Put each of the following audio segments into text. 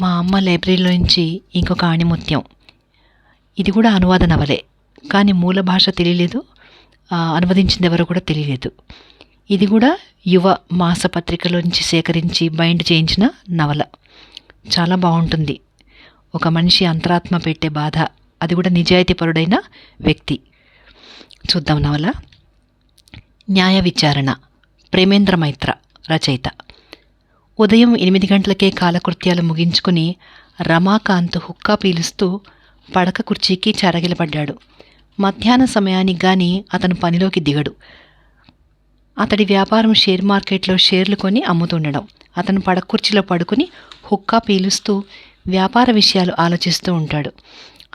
మా అమ్మ లైబ్రరీలో నుంచి ఇంకొక ఆణిముత్యం. ఇది కూడా అనువాద నవలే. కానీ మూల భాష తెలియలేదు. అనువదించింది ఎవరో కూడా తెలియలేదు. ఇది కూడా యువ మాసపత్రికలో నుంచి సేకరించి బైండ్ చేయించిన నవల. చాలా బాగుంటుంది. ఒక మనిషి అంతరాత్మ పెట్టే బాధ అది కూడా నిజాయితీపరుడైన వ్యక్తి. చూద్దాం నవల. న్యాయ విచారణ. ప్రేమేంద్ర మైత్ర రచయిత. ఉదయం ఎనిమిది గంటలకే కాలకృత్యాలు ముగించుకుని రమాకాంత్ హుక్కా పీలుస్తూ పడక కుర్చీకి చెరగిలపడ్డాడు. మధ్యాహ్న సమయానికి గాని అతను పనిలోకి దిగడు. అతడి వ్యాపారం షేర్ మార్కెట్లో షేర్లు కొని అమ్ముతుండడం. అతను పడక కుర్చీలో పడుకుని హుక్కా పీలుస్తూ వ్యాపార విషయాలు ఆలోచిస్తూ ఉంటాడు.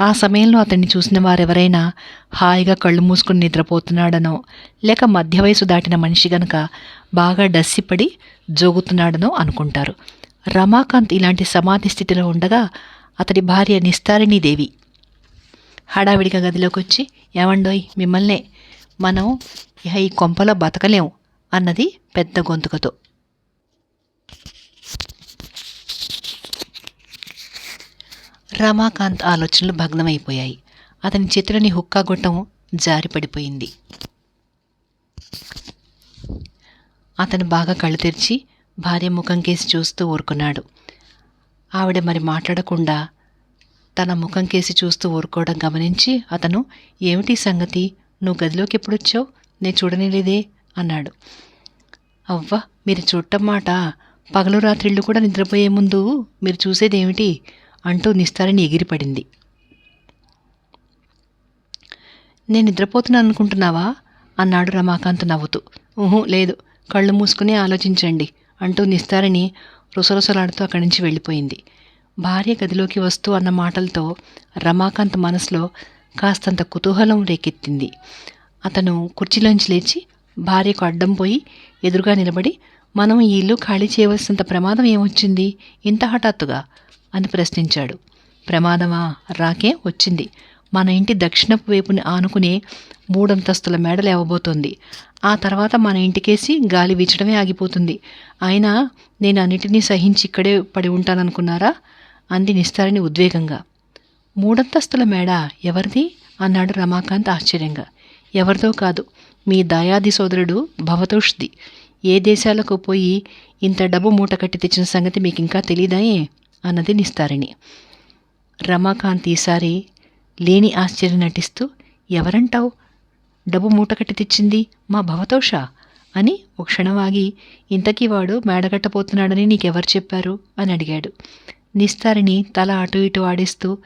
ఆ సమయంలో అతన్ని చూసిన వారెవరైనా హాయిగా కళ్ళు మూసుకుని నిద్రపోతున్నాడనో లేక మధ్య వయసు దాటిన మనిషి గనక బాగా డస్సిపడి జోగుతున్నాడనో అనుకుంటారు. రమాకాంత్ ఇలాంటి సమాధి స్థితిలో ఉండగా అతడి భార్య నిస్తారిణీదేవి. హడావిడిగా గదిలోకి వచ్చి ఏమండోయ్ మిమ్మల్నే మనం ఇహ ఈ కొంపలో బతకలేం అన్నది పెద్ద గొంతుకతో. రమాకాంత్ ఆలోచనలు భగ్నమైపోయాయి. అతని చేతులని హుక్కా గొట్టం జారిపడిపోయింది. అతను బాగా కళ్ళు తెరిచి భార్య ముఖం కేసి చూస్తూ ఊరుకున్నాడు. ఆవిడ మరి మాట్లాడకుండా తన ముఖం కేసి చూస్తూ ఊరుకోవడం గమనించి అతను ఏమిటి సంగతి? నువ్వు గదిలోకి ఎప్పుడొచ్చావు నేను చూడనేలేదే అన్నాడు. అవ్వ మీరు చూడటం మాట. పగలు రాత్రిళ్ళు కూడా నిద్రపోయే ముందు మీరు చూసేదేమిటి? అంటూ నిస్తారని ఎగిరిపడింది. నేను నిద్రపోతున్నాను అనుకుంటున్నావా? అన్నాడు రమాకాంత్ నవ్వుతూ. ఊహూ లేదు. కళ్ళు మూసుకుని ఆలోచించండి అంటూ నిస్తారని రుసరుసలాడుతూ అక్కడి నుంచి వెళ్ళిపోయింది. భార్య గదిలోకి వస్తూ అన్న మాటలతో రమాకాంత్ మనసులో కాస్తంత కుతూహలం రేకెత్తింది. అతను కుర్చీలోంచి లేచి భార్యకు అడ్డం పోయి ఎదురుగా నిలబడి మనం ఈ ఇల్లు ఖాళీ చేయవలసినంత ప్రమాదం ఏమొచ్చింది? ఇంత హఠాత్తుగా అని ప్రశ్నించాడు. ప్రమాదమా? రాకే వచ్చింది. మన ఇంటి దక్షిణపు వైపుని ఆనుకునే మూడంతస్తుల మేడ లేవబోతోంది. ఆ తర్వాత మన ఇంటికేసి గాలి వీచడమే ఆగిపోతుంది. అయినా నేను అన్నిటినీ సహించి ఇక్కడే పడి ఉంటాననుకున్నారా? అంది నిస్తారని ఉద్వేగంగా. మూడంతస్తుల మేడ ఎవరిది? అన్నాడు రమాకాంత్ ఆశ్చర్యంగా. ఎవరిదో కాదు మీ దయాది సోదరుడు భవతోష్ది. ఏ దేశాలకు పోయి ఇంత డబ్బు మూట కట్టి తెచ్చిన సంగతి మీకు ఇంకా తెలీదాయే? అన్నది నిస్తారిణి. రమాకాంత్ ఈసారి లేని ఆశ్చర్యం నటిస్తూ ఎవరంటావు? డబ్బు మూటకట్టి తెచ్చింది మా భవతోష అని ఒక క్షణం ఆగి ఇంతకీ వాడు మేడగట్టపోతున్నాడని నీకెవరు చెప్పారు? అని అడిగాడు. నిస్తారిని తల అటు ఇటు ఆడిస్తూ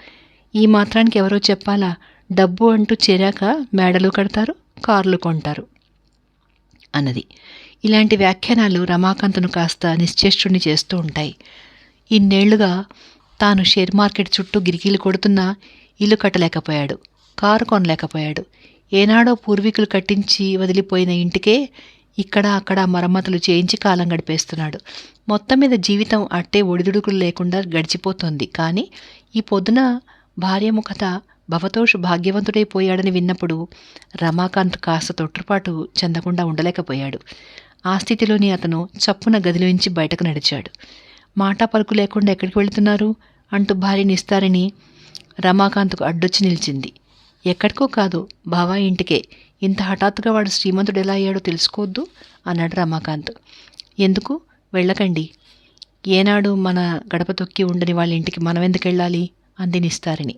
ఈ మాత్రానికి ఎవరో చెప్పాలా? డబ్బు అంటూ చేరాక మేడలు కడతారు కార్లు కొంటారు అన్నది. ఇలాంటి వ్యాఖ్యానాలు రమాకాంత్ను కాస్త నిశ్చేష్టుని చేస్తూ ఉంటాయి. ఇన్నేళ్ళుగా తాను షేర్ మార్కెట్ చుట్టూ గిరికీలు కొడుతున్నా ఇల్లు కట్టలేకపోయాడు కారు కొనలేకపోయాడు. ఏనాడో పూర్వీకులు కట్టించి వదిలిపోయిన ఇంటికే ఇక్కడ అక్కడ మరమ్మతులు చేయించి కాలం గడిపేస్తున్నాడు. మొత్తం మీద జీవితం అట్టే ఒడిదుడుకులు లేకుండా గడిచిపోతుంది. కానీ ఈ పొద్దున భార్య ముఖత భవతోష్ భాగ్యవంతుడైపోయాడని విన్నప్పుడు రమాకాంత్ కాస్త తొట్టుపాటు చెందకుండా ఉండలేకపోయాడు. ఆ స్థితిలోని అతను చప్పున గదిలోంచి బయటకు నడిచాడు. మాట పలుకు లేకుండా ఎక్కడికి వెళుతున్నారు? అంటూ భార్య నిస్తారని రమాకాంత్కు అడ్డొచ్చి నిలిచింది. ఎక్కడికో కాదు బావా ఇంటికే. ఇంత హఠాత్తుగా వాడు శ్రీమంతుడు ఎలా అయ్యాడో తెలుసుకోవద్దు అన్నాడు రమాకాంత్. ఎందుకు? వెళ్ళకండి. ఏనాడు మన గడప తొక్కి ఉండని వాళ్ళ ఇంటికి మనం ఎందుకు వెళ్ళాలి? అంది నిస్తారిని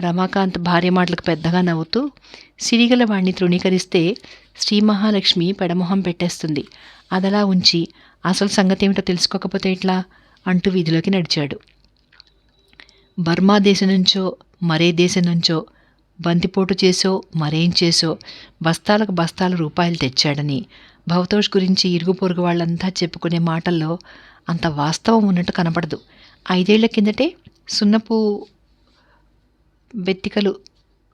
రమాకాంత్ భార్య మాటలకు పెద్దగా నవ్వుతూ సిరిగల వాణ్ణి తృణీకరిస్తే శ్రీ మహాలక్ష్మి పెడమొహం పెట్టేస్తుంది. అదలా ఉంచి అసలు సంగతి ఏమిటో తెలుసుకోకపోతే ఎట్లా? అంటూ వీధిలోకి నడిచాడు. బర్మా దేశం నుంచో మరే దేశం నుంచో బంతిపోటు చేసో మరేం చేసో బస్తాలకు బస్తాల రూపాయలు తెచ్చాడని భవతోష్ గురించి ఇరుగు పొరుగు వాళ్ళంతా చెప్పుకునే మాటల్లో అంత వాస్తవం ఉన్నట్టు కనపడదు. ఐదేళ్ళ కిందటే సున్నపు వెత్తికలు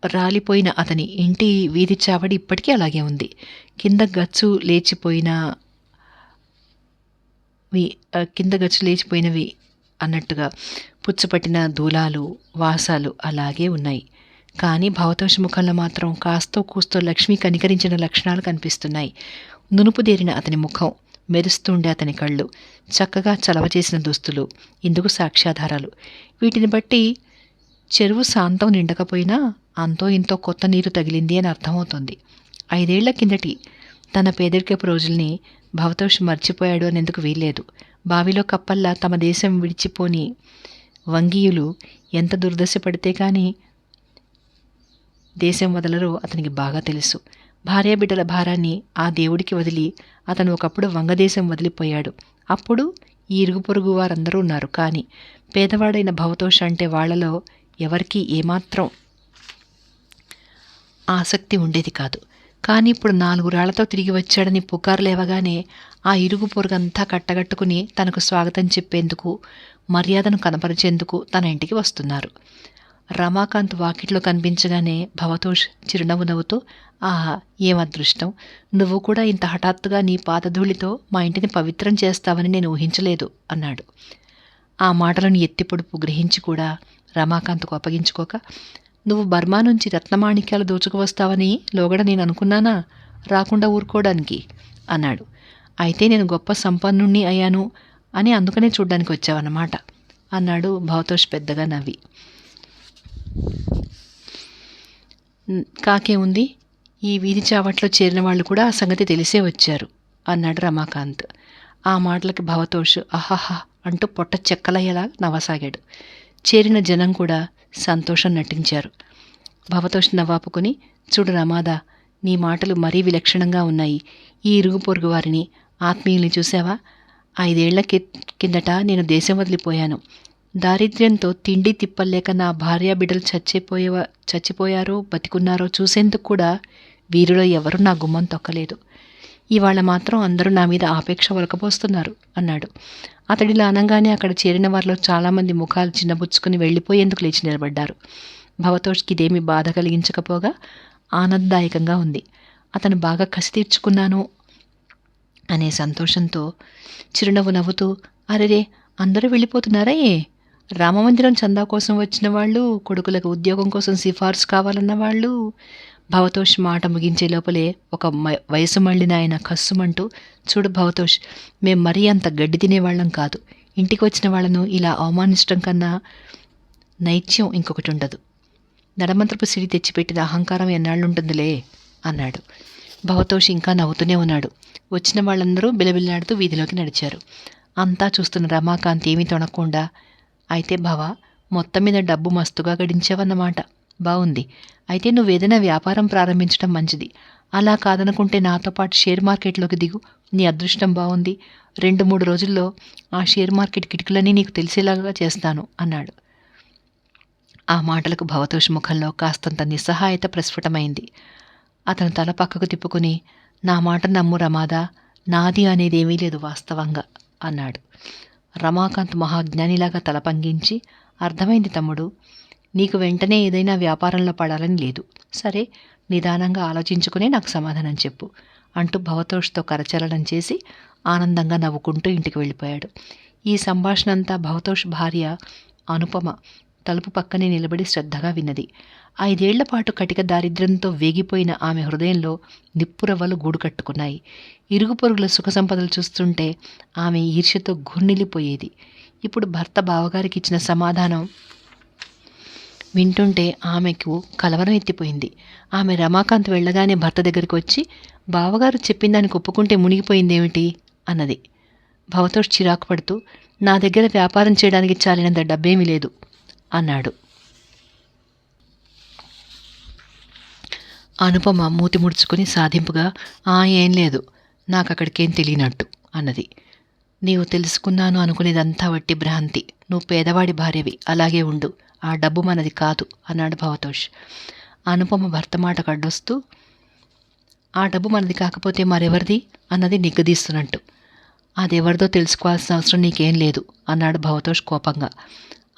రాలిపోయిన అతని ఇంటి వీధి చావడి ఇప్పటికీ అలాగే ఉంది. కింద గచ్చు లేచిపోయిన కింద గచ్చు లేచిపోయినవి అన్నట్టుగా పుచ్చపట్టిన దూలాలు వాసాలు అలాగే ఉన్నాయి. కానీ భవతోష ముఖంలో మాత్రం కాస్తో కూస్తో లక్ష్మి కనికరించిన లక్షణాలు కనిపిస్తున్నాయి. నునుపుదేరిన అతని ముఖం మెరుస్తుండే అతని కళ్ళు చక్కగా చలవ చేసిన దుస్తులు ఇందుకు సాక్ష్యాధారాలు. వీటిని బట్టి చెరువు శాంతం నిండకపోయినా అంతో ఇంతో కొత్త నీరు తగిలింది అని అర్థమవుతుంది. ఐదేళ్ళ కిందటి తన పేదరికపు రోజుల్ని భవతోష్ మర్చిపోయాడు అనేందుకు వీల్లేదు. బావిలో కప్పల్లా తమ దేశం విడిచిపోని వంగీయులు ఎంత దుర్దశ పడితే కానీ దేశం వదలరో అతనికి బాగా తెలుసు. భార్య బిడ్డల భారాన్ని ఆ దేవుడికి వదిలి అతను ఒకప్పుడు వంగదేశం వదిలిపోయాడు. అప్పుడు ఈ ఇరుగు పొరుగు వారందరూ ఉన్నారు. కానీ పేదవాడైన భవతోష అంటే వాళ్ళలో ఎవరికీ ఏమాత్రం ఆసక్తి ఉండేది కాదు. కానీ ఇప్పుడు నాలుగు రాళ్ళతో తిరిగి వచ్చాడని పుకారు లేవగానే ఆ ఇరుగు పొరుగంతా కట్టగట్టుకుని తనకు స్వాగతం చెప్పేందుకు మర్యాదను కనపరిచేందుకు తన ఇంటికి వస్తున్నారు. రమాకాంత్ వాకిట్లో కనిపించగానే భవతోష్ చిరునవ్వు నవ్వుతూ ఆహా ఏం అదృష్టం నువ్వు కూడా ఇంత హఠాత్తుగా నీ పాతధూళితో మా ఇంటిని పవిత్రం చేస్తావని నేను ఊహించలేదు అన్నాడు. ఆ మాటలను ఎత్తిపొడుపు గ్రహించి కూడా రమాకాంత్కు అప్పగించుకోక నువ్వు బర్మా నుంచి రత్నమాణిక్యాలు దోచుకువస్తావని లోగడ నేను అనుకున్నానా? రాకుండా ఊరుకోవడానికి అన్నాడు. అయితే నేను గొప్ప సంపన్నుణ్ణి అయ్యాను అని అందుకనే చూడ్డానికి వచ్చావన్నమాట అన్నాడు భవతోష్ పెద్దగా నవ్వి. కాకే ఉంది. ఈ వీధి చావట్లో చేరిన వాళ్ళు కూడా ఆ సంగతి తెలిసే వచ్చారు అన్నాడు రమాకాంత్. ఆ మాటలకి భవతోష్ అహహ అంటూ పొట్ట చెక్కలయ్యేలా నవ్వసాగాడు. చేరిన జనం కూడా సంతోషం నటించారు. భవతోష్ నవ్వాపుకొని చూడు రమాదా నీ మాటలు మరీ విలక్షణంగా ఉన్నాయి. ఈ ఇరుగు పొరుగు వారిని ఆత్మీయుల్ని చూసావా ఐదేళ్ళ కి కిందట నేను దేశం వదిలిపోయాను. దారిద్ర్యంతో తిండి తిప్పలేక నా భార్య బిడ్డలు చచ్చిపోయేవా చచ్చిపోయారో బతికున్నారో చూసేందుకు కూడా వీరిలో ఎవరూ నా గుమ్మం తొక్కలేదు. ఇవాళ మాత్రం అందరూ నా మీద ఆపేక్ష ఒలకపోస్తున్నారు అన్నాడు. అతడిలా అనగానే అక్కడ చేరిన వారిలో చాలామంది ముఖాలు చిన్నబుచ్చుకుని వెళ్ళిపోయేందుకు లేచి నిలబడ్డారు. భవతోష్కి ఇదేమీ బాధ కలిగించకపోగా ఆనందదాయకంగా ఉంది. అతను బాగా కసి తీర్చుకున్నాను అనే సంతోషంతో చిరునవ్వు నవ్వుతూ అరెరే అందరూ వెళ్ళిపోతున్నారా ఏ? రామమందిరం చందా కోసం వచ్చిన వాళ్ళు కొడుకులకు ఉద్యోగం కోసం సిఫార్సు కావాలన్న వాళ్ళు భవతోష్ మాట ముగించే లోపలే ఒక వయసు మళ్ళిన ఆయన కస్సుమంటూ చూడు భవతోష్ మేం మరీ అంత గడ్డి తినేవాళ్ళం కాదు. ఇంటికి వచ్చిన వాళ్ళను ఇలా అవమానించడం కన్నా నైత్యం ఇంకొకటి ఉండదు నడమంత్రపు సిరి తెచ్చిపెట్టిన అహంకారం ఎన్నాళ్ళుంటుందిలే అన్నాడు. భవతోష్ ఇంకా నవ్వుతూనే ఉన్నాడు. వచ్చిన వాళ్ళందరూ బిలబిల్లాడుతూ వీధిలోకి నడిచారు. అంతా చూస్తున్న రమాకాంత్ ఏమీ తొనకుండా అయితే భవ మొత్తం మీద డబ్బు మస్తుగా గడించావన్నమాట. బాగుంది అయితే నువ్వేదైనా వ్యాపారం ప్రారంభించడం మంచిది. అలా కాదనుకుంటే నాతో పాటు షేర్ మార్కెట్లోకి దిగు. నీ అదృష్టం బాగుంది రెండు మూడు రోజుల్లో ఆ షేర్ మార్కెట్ కిటికలన్నీ నీకు తెలిసేలాగా చేస్తాను అన్నాడు. ఆ మాటలకు భవతోష్ ముఖంలో కాస్తంత నిస్సహాయత ప్రస్ఫుటమైంది. అతను తల పక్కకు తిప్పుకుని నా మాట నమ్ము రమాదా నాది అనేదేమీ లేదు వాస్తవంగా అన్నాడు. రమాకాంత్ మహాజ్ఞానిలాగా తల పంగించి అర్థమైంది తమ్ముడు నీకు వెంటనే ఏదైనా వ్యాపారంలో పడాలని లేదు. సరే నిదానంగా ఆలోచించుకునే నాకు సమాధానం చెప్పు అంటూ భవతోష్తో కరచలనం చేసి ఆనందంగా నవ్వుకుంటూ ఇంటికి వెళ్ళిపోయాడు. ఈ సంభాషణ అంతా భవతోష్ భార్య అనుపమ తలుపు పక్కనే నిలబడి శ్రద్ధగా విన్నది. ఐదేళ్ళ పాటు కటిక దారిద్ర్యంతో వేగిపోయిన ఆమె హృదయంలో నిప్పురవ్వలు గూడు కట్టుకున్నాయి ఇరుగు పొరుగుల సుఖ సంపదలు చూస్తుంటే ఆమె ఈర్ష్యతో ఘుర్నిలిపోయేది ఇప్పుడు భర్త బావగారికి ఇచ్చిన సమాధానం వింటుంటే ఆమెకు కలవరం ఎత్తిపోయింది. ఆమె రమాకాంత్ వెళ్ళగానే భర్త దగ్గరికి వచ్చి బావగారు చెప్పిన దానికి ఒప్పుకుంటే మునిగిపోయిందేమిటి? అన్నది. భవతోష్ చిరాకు పడుతూ నా దగ్గర వ్యాపారం చేయడానికి చాలినంత డబ్బేమీ లేదు అన్నాడు. అనుపమ మూతి ముడుచుకుని సాధింపుగా ఆ ఏం లేదు నాకు అక్కడికేం తెలియనట్టు అన్నది. నీవు తెలుసుకున్నాను అనుకునేదంతా వట్టి భ్రాంతి నువ్వు పేదవాడి భార్యవి అలాగే ఉండు ఆ డబ్బు మనది కాదు అన్నాడు భవతోష్. అనుపమ భర్త మాట కడ్డొస్తూ ఆ డబ్బు మనది కాకపోతే మరెవరిది? అన్నది నిగ్గదీస్తున్నట్టు. అదెవరిదో తెలుసుకోవాల్సిన అవసరం నీకేం లేదు అన్నాడు భవతోష్ కోపంగా.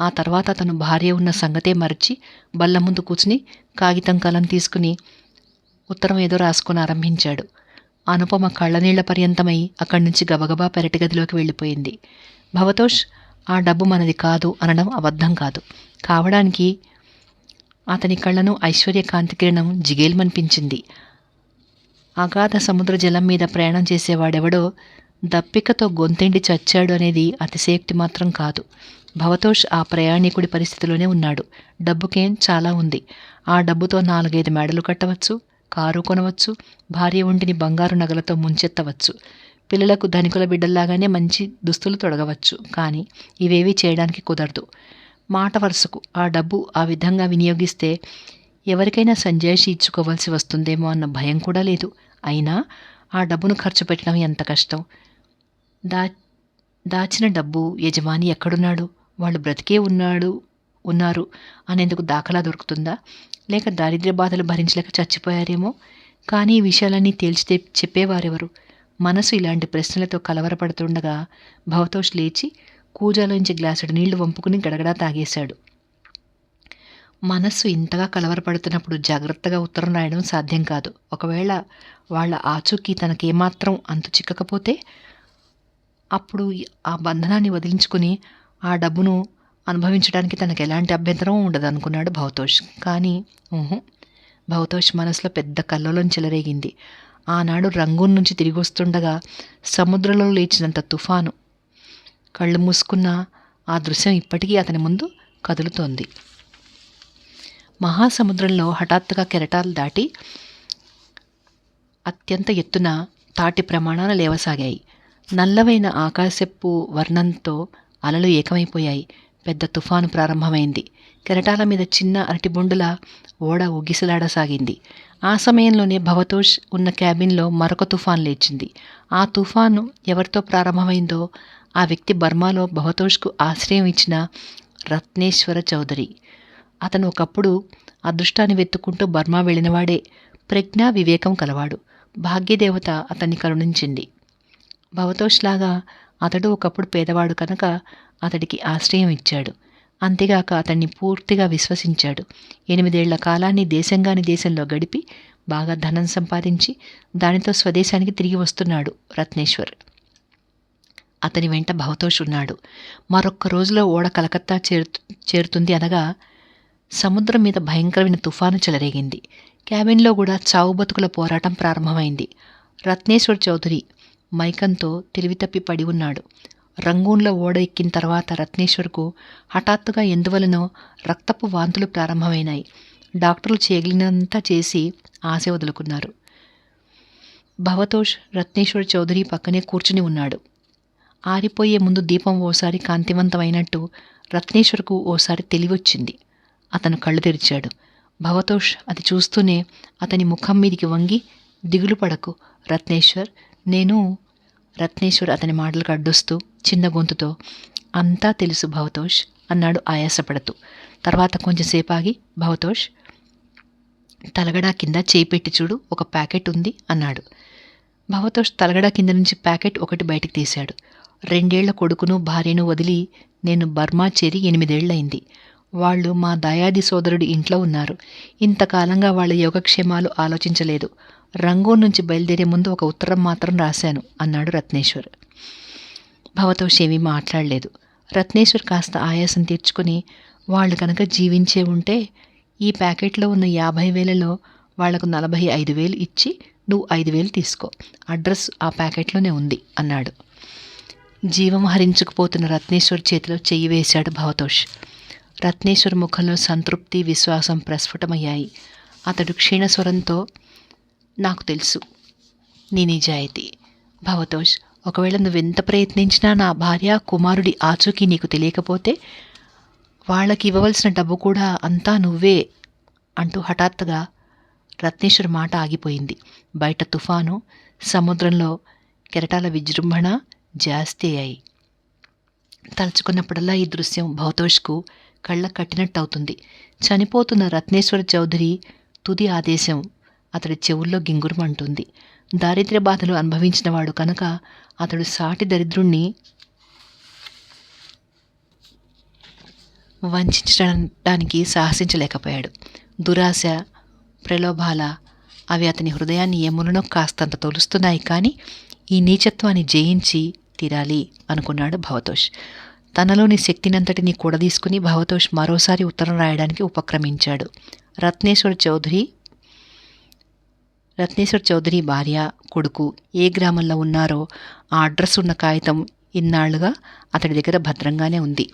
ఆ తర్వాత అతను భార్య ఉన్న సంగతే మరచి బల్ల ముందు కూర్చుని కాగితం కలం తీసుకుని ఉత్తరం ఏదో రాసుకొని ఆరంభించాడు. అనుపమ కళ్ళనీళ్ళ పర్యంతమై అక్కడి నుంచి గబగబా పెరటి గదిలోకి వెళ్ళిపోయింది. భవతోష్ ఆ డబ్బు మనది కాదు అనడం అబద్ధం కాదు. కావడానికి అతని కళ్ళను ఐశ్వర్య కిరణం జిగేల్మనిపించింది. అగాధ సముద్ర జలం మీద ప్రయాణం చేసేవాడెవడో దప్పికతో గొంతెండి చచ్చాడు అనేది అతిశయక్తి మాత్రం కాదు. భవతోష్ ఆ ప్రయాణికుడి పరిస్థితిలోనే ఉన్నాడు. డబ్బుకేం చాలా ఉంది. ఆ డబ్బుతో నాలుగైదు మేడలు కట్టవచ్చు కారు కొనవచ్చు భార్య ఒంటిని బంగారు నగలతో ముంచెత్తవచ్చు. పిల్లలకు ధనికుల బిడ్డల్లాగానే మంచి దుస్తులు తొడగవచ్చు. కానీ ఇవేవీ చేయడానికి కుదరదు. మాట వరుసకు ఆ డబ్బు ఆ విధంగా వినియోగిస్తే ఎవరికైనా సంజాయిషి ఇచ్చుకోవాల్సి వస్తుందేమో అన్న భయం కూడా లేదు. అయినా ఆ డబ్బును ఖర్చు పెట్టడం ఎంత కష్టం? దా దాచిన డబ్బు యజమాని ఎక్కడున్నాడు? వాళ్ళు బ్రతికే ఉన్నాడు ఉన్నారు అనేందుకు దాఖలా దొరుకుతుందా? లేక దారిద్ర్య బాధలు భరించలేక చచ్చిపోయారేమో? కానీ ఈ విషయాలన్నీ తేల్చితే చెప్పేవారెవరు? మనసు ఇలాంటి ప్రశ్నలతో కలవరపడుతుండగా భవతోష్ లేచి కూజాలోంచి గ్లాసుడు నీళ్ళు వంపుకుని గడగడా తాగేశాడు. మనస్సు ఇంతగా కలవరపడుతున్నప్పుడు జాగ్రత్తగా ఉత్తరం రాయడం సాధ్యం కాదు. ఒకవేళ వాళ్ళ ఆచూకీ తనకేమాత్రం అంతు చిక్కకపోతే అప్పుడు ఆ బంధనాన్ని వదిలించుకుని ఆ డబ్బును అనుభవించడానికి తనకు ఎలాంటి అభ్యంతరం ఉండదు అనుకున్నాడు భవతోష్ కానీ భవతోష్ మనసులో పెద్ద కల్లోలం చెలరేగింది. ఆనాడు రంగూన్ నుంచి తిరిగి వస్తుండగా సముద్రంలో లేచినంత తుఫాను కళ్ళు మూసుకున్న ఆ దృశ్యం ఇప్పటికీ అతని ముందు కదులుతోంది. మహాసముద్రంలో హఠాత్తుగా కెరటాలు దాటి అత్యంత ఎత్తున తాటి ప్రమాణాలు లేవసాగాయి. నల్లవైన ఆకాశపు వర్ణంతో అలలు ఏకమైపోయాయి. పెద్ద తుఫాను ప్రారంభమైంది. కెరటాల మీద చిన్న అరటిబొండుల ఓడ ఒగిసలాడసాగింది ఆ సమయంలోనే భవతోష్ ఉన్న క్యాబిన్లో మరొక తుఫాన్ లేచింది. ఆ తుఫాను ఎవరితో ప్రారంభమైందో ఆ వ్యక్తి బర్మాలో భవతోష్కు ఆశ్రయం ఇచ్చిన రత్నేశ్వర చౌదరి. అతను ఒకప్పుడు అదృష్టాన్ని వెతుక్కుంటూ బర్మా వెళ్ళినవాడే ప్రజ్ఞా వివేకం కలవాడు. భాగ్యదేవత అతన్ని కరుణించింది. భవతోష్లాగా అతడు ఒకప్పుడు పేదవాడు కనుక అతడికి ఆశ్రయం ఇచ్చాడు. అంతేగాక అతన్ని పూర్తిగా విశ్వసించాడు. ఎనిమిదేళ్ళ కాలాన్ని దేశంగాని దేశంలో గడిపి బాగా ధనం సంపాదించి దానితో స్వదేశానికి తిరిగి వస్తున్నాడు రత్నేశ్వర్. అతని వెంట భవతోష్ ఉన్నాడు. మరొక్క రోజులో ఓడ కలకత్తా చేరు చేరుతుంది అనగా సముద్రం మీద భయంకరమైన తుఫాను చెలరేగింది. క్యాబిన్లో కూడా చావు బతుకుల పోరాటం ప్రారంభమైంది. రత్నేశ్వర్ చౌదరి మైకంతో తెలివితప్పి పడి ఉన్నాడు. రంగూన్లో ఓడ ఎక్కిన తర్వాత రత్నేశ్వర్కు హఠాత్తుగా ఎందువలనో రక్తపు వాంతులు ప్రారంభమైనాయి. డాక్టర్లు చేయగలిగినంతా చేసి ఆశ వదులుకున్నారు. భవతోష్ రత్నేశ్వర్ చౌదరి పక్కనే కూర్చుని ఉన్నాడు. ఆరిపోయే ముందు దీపం ఓసారి కాంతివంతమైనట్టు రత్నేశ్వర్కు ఓసారి తెలివొచ్చింది. అతను కళ్ళు తెరిచాడు. భవతోష్ అది చూస్తూనే అతని ముఖం మీదికి వంగి దిగులు పడకు రత్నేశ్వర్ నేను రత్నేశ్వర్ అతని మాటలకు అడ్డొస్తూ చిన్న గొంతుతో అంతా తెలుసు భవతోష్ అన్నాడు ఆయాసపడుతూ. తర్వాత కొంచెంసేపు ఆగి భవతోష్ తలగడా కింద చేపెట్టి చూడు ఒక ప్యాకెట్ ఉంది అన్నాడు. భవతోష్ తలగడా కింద నుంచి ప్యాకెట్ ఒకటి బయటికి తీశాడు. రెండేళ్ళ కొడుకును భార్యను వదిలి నేను బర్మా చేరి ఎనిమిదేళ్ళయింది. వాళ్ళు మా దయాది సోదరుడి ఇంట్లో ఉన్నారు. ఇంతకాలంగా వాళ్ళ యోగక్షేమాలు ఆలోచించలేదు. రంగూన్ నుంచి బయలుదేరే ముందు ఒక ఉత్తరం మాత్రం రాశాను అన్నాడు రత్నేశ్వర్. భవతోషేమి మాట్లాడలేదు. రత్నేశ్వర్ కాస్త ఆయాసం తీర్చుకుని వాళ్ళు కనుక జీవించే ఉంటే ఈ ప్యాకెట్లో ఉన్న యాభై వేలలో వాళ్ళకు నలభై ఐదు వేలు ఇచ్చి నువ్వు ఐదు వేలు తీసుకో. అడ్రస్ ఆ ప్యాకెట్లోనే ఉంది అన్నాడు. జీవం హరించుకుపోతున్న రత్నేశ్వర్ చేతిలో చెయ్యి వేశాడు భవతోష్. రత్నేశ్వర్ ముఖంలో సంతృప్తి విశ్వాసం ప్రస్ఫుటమయ్యాయి. అతడు క్షీణస్వరంతో నాకు తెలుసు నీ నిజాయితీ. భవతోష్ ఒకవేళ నువ్వెంత ప్రయత్నించినా నా భార్య కుమారుడి ఆచూకీ నీకు తెలియకపోతే వాళ్ళకి ఇవ్వవలసిన డబ్బు కూడా అంతా నువ్వే అంటూ హఠాత్తుగా రత్నేశ్వర్ మాట ఆగిపోయింది. బయట తుఫాను సముద్రంలో కెరటాల విజృంభణ జాస్తి అయ్యాయి తలుచుకున్నప్పుడల్లా ఈ దృశ్యం భౌతోష్కు కళ్ళ కట్టినట్టు అవుతుంది చనిపోతున్న రత్నేశ్వర చౌదరి తుది ఆదేశం అతడి చెవుల్లో గింగురమంటుంది దారిద్ర్య బాధలు అనుభవించినవాడు కనుక అతడు సాటి దరిద్రుణ్ణి వంచడానికి సాహసించలేకపోయాడు దురాశ ప్రలోభాల అవి అతని హృదయాన్ని ఎమునో కాస్తంత తొలుస్తున్నాయి కానీ ఈ నీచత్వాన్ని జయించి తీరాలి అనుకున్నాడు భవతోష్. తనలోని శక్తినంతటిని కూడదీసుకుని భవతోష్ మరోసారి ఉత్తరం రాయడానికి ఉపక్రమించాడు. రత్నేశ్వర్ చౌదరి రత్నేశ్వర్ చౌదరి భార్య కొడుకు ఏ గ్రామంలో ఉన్నారో ఆ అడ్రస్ ఉన్న కాగితం ఇన్నాళ్ళుగా అతడి దగ్గర భద్రంగానే ఉంది.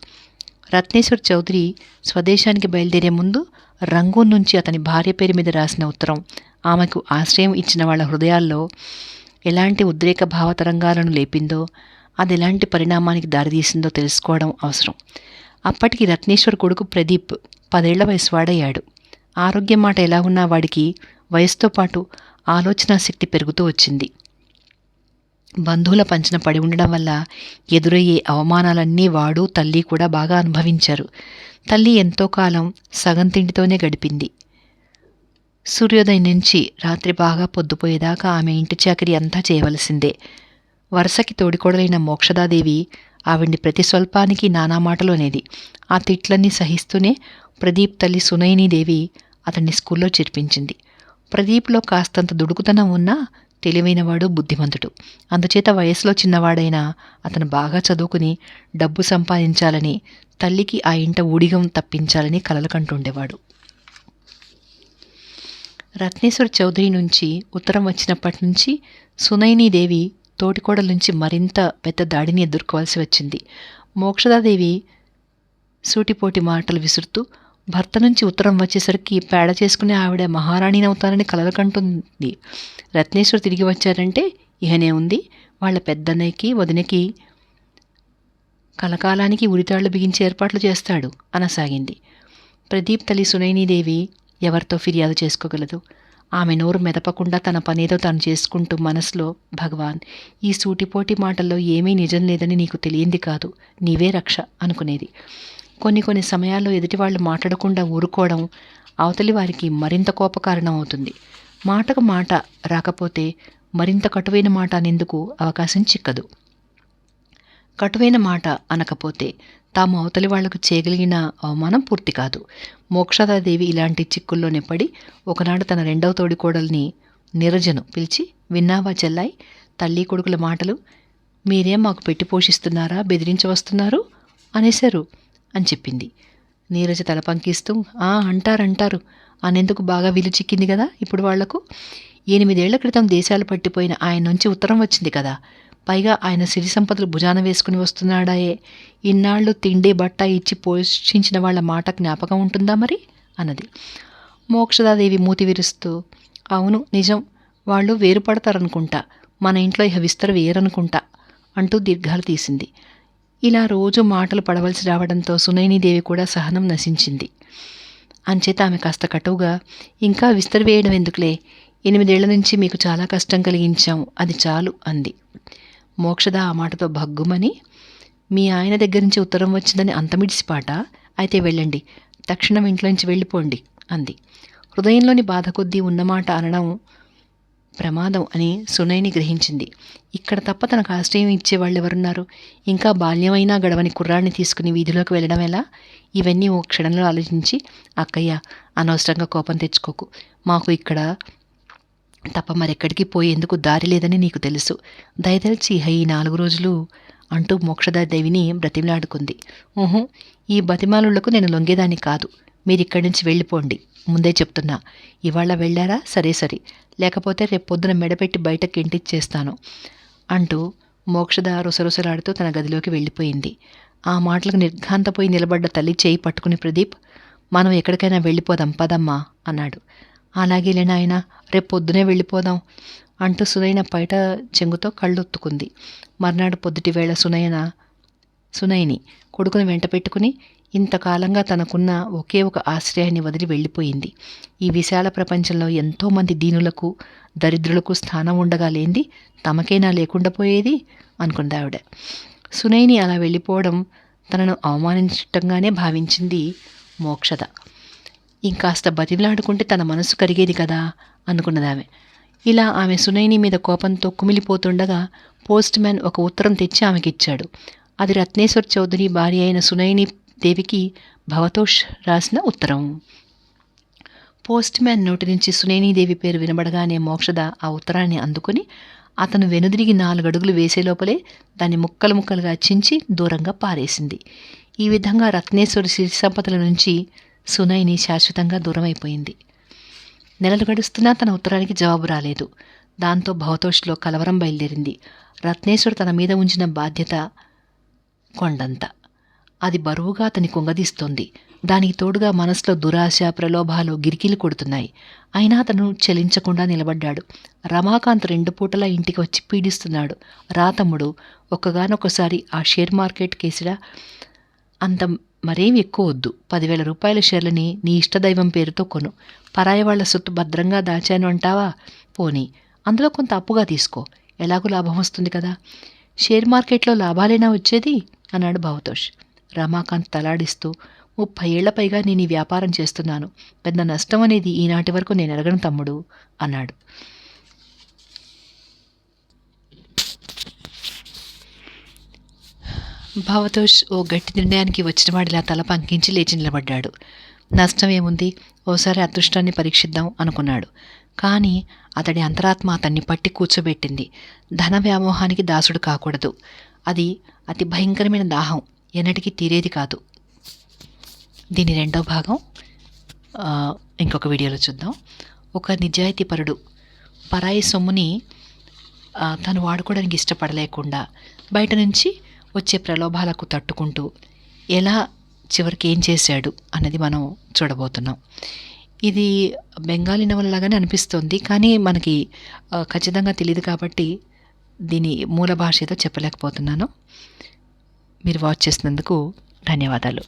రత్నేశ్వర్ చౌదరి స్వదేశానికి బయలుదేరే ముందు రంగూన్ నుంచి అతని భార్య పేరు మీద రాసిన ఉత్తరం ఆమెకు ఆశ్రయం ఇచ్చిన వాళ్ళ హృదయాల్లో ఎలాంటి ఉద్రేక భావతరంగాలను లేపిందో అది ఎలాంటి పరిణామానికి దారితీసిందో తెలుసుకోవడం అవసరం. అప్పటికి రత్నేశ్వర్ కొడుకు ప్రదీప్ పదేళ్ళ వయసు వాడయ్యాడు. ఆరోగ్యం మాట ఎలా ఉన్నా వాడికి వయసుతో పాటు ఆలోచనా శక్తి పెరుగుతూ వచ్చింది. బంధువుల పంచన పడి ఉండడం వల్ల ఎదురయ్యే అవమానాలన్నీ వాడు తల్లి కూడా బాగా అనుభవించారు. తల్లి ఎంతో కాలం సగం తిండితోనే గడిపింది. సూర్యోదయం నుంచి రాత్రి బాగా పొద్దుపోయేదాకా ఆమె ఇంటి చాకరీ అంతా చేయవలసిందే. వరుసకి తోడికోడలైన మోక్షదాదేవి ఆవిడ్ని ప్రతి స్వల్పానికి నానా మాటలు అనేది ఆ తిట్లన్నీ సహిస్తూనే ప్రదీప్ తల్లి సునయనీదేవి అతన్ని స్కూల్లో చేర్పించింది. ప్రదీప్లో కాస్తంత దుడుకుతనం ఉన్నా తెలివైనవాడు బుద్ధిమంతుడు. అందుచేత వయసులో చిన్నవాడైనా అతను బాగా చదువుకుని డబ్బు సంపాదించాలని తల్లికి ఆ ఇంట ఊడిగం తప్పించాలని కలలు కంటుండేవాడు. రత్నేశ్వర్ చౌదరి నుంచి ఉత్తరం వచ్చినప్పటి నుంచి సునైనీదేవి తోటికోడల నుంచి మరింత పెద్ద దాడిని ఎదుర్కోవాల్సి వచ్చింది. మోక్షదాదేవి సూటిపోటి మాటలు విసురుతూ భర్త నుంచి ఉత్తరం వచ్చేసరికి పేడ చేసుకునే ఆవిడ మహారాణిని అవుతారని రత్నేశ్వర్ తిరిగి వచ్చారంటే ఇహనే ఉంది. వాళ్ళ పెద్దన్నయ్యకి వదినకి కలకాలానికి ఉరితాళ్ళు బిగించి ఏర్పాట్లు చేస్తాడు అనసాగింది. ప్రదీప్ తల్లి సునైనీదేవి ఎవరితో ఫిర్యాదు చేసుకోగలదు? ఆమె నోరు మెదపకుండా తన పనేదో తను చేసుకుంటూ మనసులో భగవాన్ ఈ సూటిపోటి మాటల్లో ఏమీ నిజం లేదని నీకు తెలియంది కాదు. నీవే రక్ష అనుకునేది. కొన్ని కొన్ని సమయాల్లో ఎదుటివాళ్ళు మాట్లాడకుండా ఊరుకోవడం అవతలి వారికి మరింత కోపకారణం అవుతుంది. మాటకు మాట రాకపోతే మరింత కటువైన మాట అనేందుకు అవకాశం చిక్కదు. కటువైన మాట అనకపోతే తాము అవతలి వాళ్ళకు చేయగలిగిన అవమానం పూర్తి కాదు. మోక్షదాదేవి ఇలాంటి చిక్కుల్లోనే పడి ఒకనాడు తన రెండవ తోడికోడల్ని నిరజను పిలిచి విన్నావా చెల్లాయి తల్లి కొడుకుల మాటలు? మీరేం మాకు పెట్టి పోషిస్తున్నారా బెదిరించి వస్తున్నారు అనేశారు అని చెప్పింది. నీరజ తల పంకిస్తూ ఆ అంటారంటారు. అనేందుకు బాగా విలు చిక్కింది కదా ఇప్పుడు వాళ్ళకు? ఎనిమిదేళ్ళ క్రితం దేశాలు పట్టిపోయిన ఆయన నుంచి ఉత్తరం వచ్చింది కదా. పైగా ఆయన సిరి సంపదలు భుజాన వేసుకుని వస్తున్నాడాయే. ఇన్నాళ్ళు తిండి బట్ట ఇచ్చి పోషించిన వాళ్ళ మాట జ్ఞాపకం ఉంటుందా మరి? అన్నది. మోక్షదాదేవి మూతి విరుస్తూ అవును నిజం. వాళ్ళు వేరుపడతారనుకుంటా. మన ఇంట్లో ఇహ విస్తర వేయరనుకుంటా అంటూ దీర్ఘాలు తీసింది. ఇలా రోజు మాటలు పడవలసి రావడంతో సునైనీదేవి కూడా సహనం నశించింది. అంచేత ఆమె కాస్త కటువుగా ఇంకా విస్తరి వేయడం ఎందుకులే? ఎనిమిదేళ్ళ నుంచి మీకు చాలా కష్టం కలిగించాం అది చాలు అంది. మోక్షద ఆ మాటతో భగ్గుమని మీ ఆయన దగ్గర నుంచి ఉత్తరం వచ్చిందని అంతమిడిసిపాట అయితే వెళ్ళండి. తక్షణం ఇంట్లోంచి వెళ్ళిపోండి అంది. హృదయంలోని బాధ కొద్దీ ఉన్నమాట అనడం ప్రమాదం అని సునైని గ్రహించింది. ఇక్కడ తప్ప తనకు ఆశ్రయం ఇచ్చేవాళ్ళు ఎవరున్నారు ఇంకా బాల్యమైనా గడవని కుర్రాన్ని తీసుకుని వీధిలోకి వెళ్ళడం ఎలా? ఇవన్నీ ఓ క్షణంలో ఆలోచించి అక్కయ్య అనవసరంగా కోపం తెచ్చుకోకు. మాకు ఇక్కడ తప్ప మరెక్కడికి పోయేందుకు దారి లేదని నీకు తెలుసు. దయదలిచి ఈ నాలుగు రోజులు అంటూ మోక్షదాదేవిని బ్రతిమలాడుకుంది. ఊహు ఈ బతిమాలుళ్ళకు నేను లొంగేదాన్ని కాదు. మీరిక్కడి నుంచి వెళ్ళిపోండి. ముందే చెప్తున్నా. ఇవాళ వెళ్ళారా? సరే సరే. లేకపోతే రేపు పొద్దున మెడపెట్టి బయటకు ఇంటిచ్చేస్తాను అంటూ మోక్షద రుసరుసలాడుతూ తన గదిలోకి వెళ్ళిపోయింది. ఆ మాటలకు నిర్ఘాంతపోయి నిలబడ్డ తల్లి చేయి పట్టుకుని ప్రదీప్ మనం ఎక్కడికైనా వెళ్ళిపోదాం పదమ్మా అన్నాడు. అలాగేలే నాయన రేపు పొద్దునే వెళ్ళిపోదాం అంటూ సునయన బయట చెంగుతో కళ్ళొత్తుకుంది. మర్నాడు పొద్దుటి వేళ సునయన సునయని కొడుకుని వెంట పెట్టుకుని ఇంతకాలంగా తనకున్న ఒకే ఒక ఆశ్రయాన్ని వదిలి వెళ్ళిపోయింది. ఈ విశాల ప్రపంచంలో ఎంతోమంది దీనులకు దరిద్రులకు స్థానం ఉండగా లేంది తమకైనా లేకుండా పోయేది? అనుకుంది ఆవిడ. సునైని అలా వెళ్ళిపోవడం తనను అవమానించటంగానే భావించింది మోక్షద. ఇంకాస్త బతిలాడుకుంటే తన మనసు కరిగేది కదా అనుకున్నదామె. ఇలా ఆమె సునైని మీద కోపంతో కుమిలిపోతుండగా పోస్ట్ మ్యాన్ ఒక ఉత్తరం తెచ్చి ఆమెకిచ్చాడు. అది రత్నేశ్వర్ చౌదరి భార్య అయిన సునైని దేవికి భవతోష్ రాసిన ఉత్తరం. పోస్ట్ మ్యాన్ నోటి నుంచి సునైనీదేవి పేరు వినబడగానే మోక్షద ఆ ఉత్తరాన్ని అందుకుని అతను వెనుదిరిగి నాలుగడుగులు వేసే లోపలే దాన్ని ముక్కలు ముక్కలుగా చించి దూరంగా పారేసింది. ఈ విధంగా రత్నేశ్వరి సిరి సంపదల నుంచి సునైని శాశ్వతంగా దూరమైపోయింది. నెలలు గడుస్తున్నా తన ఉత్తరానికి జవాబు రాలేదు. దాంతో భవతోష్లో కలవరం బయలుదేరింది. రత్నేశ్వర్ తన మీద ఉంచిన బాధ్యత కొండంత. అది బరువుగా అతని కుంగదీస్తోంది. దానికి తోడుగా మనసులో దురాశ ప్రలోభాలు గిరికిలు కొడుతున్నాయి. అయినా అతను చలించకుండా నిలబడ్డాడు. రమాకాంత్ రెండు పూటలా ఇంటికి వచ్చి పీడిస్తున్నాడు. రా తమ్ముడు ఒక్కగానొక్కసారి ఆ షేర్ మార్కెట్ కేసుడా అంత మరేం ఎక్కువ వద్దు. పదివేల రూపాయల షేర్లని నీ ఇష్టదైవం పేరుతో కొను. పరాయి వాళ్ళ సొత్తు భద్రంగా దాచాను అంటావా? పోనీ. అందులో కొంత అప్పుగా తీసుకో. ఎలాగూ లాభం వస్తుంది కదా. షేర్ మార్కెట్లో లాభాలేనా వచ్చేది? అన్నాడు భావతోష్ రమాకాంత్ తలాడిస్తూ ముప్పై ఏళ్ళ పైగా నేను ఈ వ్యాపారం చేస్తున్నాను. పెద్ద నష్టం అనేది ఈనాటి వరకు నేను ఎరగను తమ్ముడు అన్నాడు. భావతోష్ ఓ గట్టి నిర్ణయానికి వచ్చిన వాడిలా తల పంకించి లేచి నిలబడ్డాడు. నష్టం ఏముంది? ఓసారి అదృష్టాన్ని పరీక్షిద్దాం అనుకున్నాడు. కానీ అతడి అంతరాత్మ అతన్ని పట్టి కూర్చోబెట్టింది. ధన వ్యామోహానికి దాసుడు కాకూడదు. అది అతి భయంకరమైన దాహం. ఎన్నటికీ తీరేది కాదు. దీని రెండో భాగం ఇంకొక వీడియోలో చూద్దాం. ఒక నిజాయితీపరుడు. పరాయి సొమ్ముని తను వాడుకోవడానికి ఇష్టపడలేకుండా బయట నుంచి వచ్చే ప్రలోభాలకు తట్టుకుంటూ ఎలా చివరికి ఏం చేశాడు అన్నది మనం చూడబోతున్నాం. ఇది బెంగాలీ నవల లాగానే అనిపిస్తుంది కానీ మనకి ఖచ్చితంగా తెలియదు కాబట్టి దీని మూల భాష చెప్పలేకపోతున్నాను. మీరు వాచ్ చేసినందుకు ధన్యవాదాలు.